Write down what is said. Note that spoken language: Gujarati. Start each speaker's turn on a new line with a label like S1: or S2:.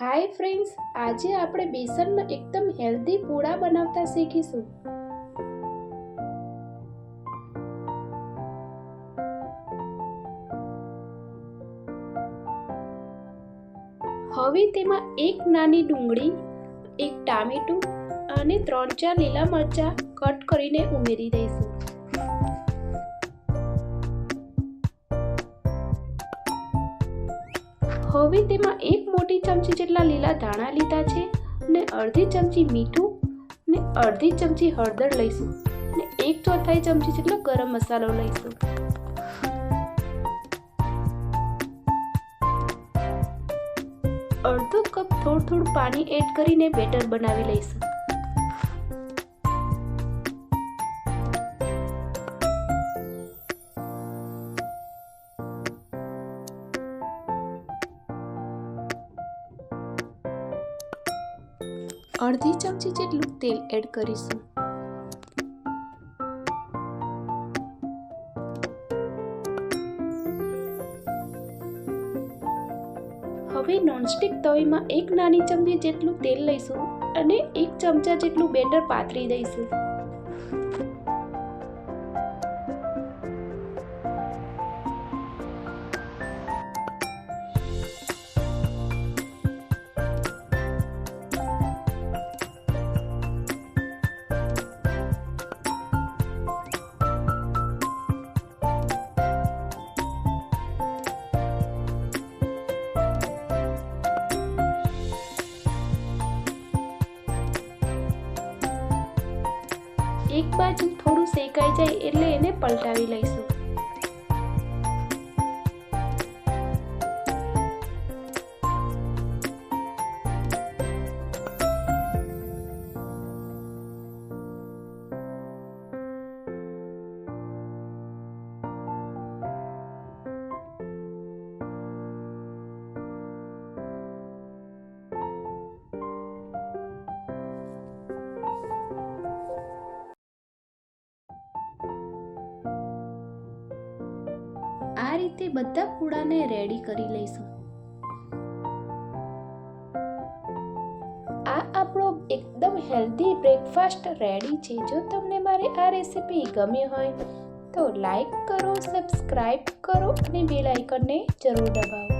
S1: હાય ફ્રેન્ડ્સ, આજે આપણે બેસનના એકદમ હેલ્ધી પૂડા બનાવતા શીખીશું. હવે તેમાં એક નાની ડુંગળી, એક ટામેટું અને ત્રણ ચાર લીલા મરચાં કટ કરીને ઉમેરી દઈશું. હવે તેમાં એક મોટી ચમચી જેટલા લીલા ધાણા લીધા છે અને અડધી ચમચી મીઠું ને અડધી ચમચી હળદર લઈશું ને એક ચોથાઈ ચમચી જેટલો ગરમ મસાલો લઈશું. અડધો કપ થોડું થોડું પાણી એડ કરીને બેટર બનાવી લઈશું. અડધી ચમચી જેટલું તેલ એડ કરીશું. હવે નોનસ્ટિક તવીમાં એક નાની ચમચી જેટલું તેલ લઈશું અને એક ચમચા જેટલું બેટર પાથરી દઈશું. એક બાજુ થોડું શેકાઈ જાય એટલે એને પલટાવી લઈશું. આ રીતે બધા પૂડાને રેડી કરી લઈશું. આ આપણો એકદમ હેલ્ધી બ્રેકફાસ્ટ રેડી છે. જો તમને મારી આ રેસીપી ગમી હોય તો લાઈક કરો સબસ્ક્રાઈબ કરો અને બેલ આઇકનને જરૂર દબાવો.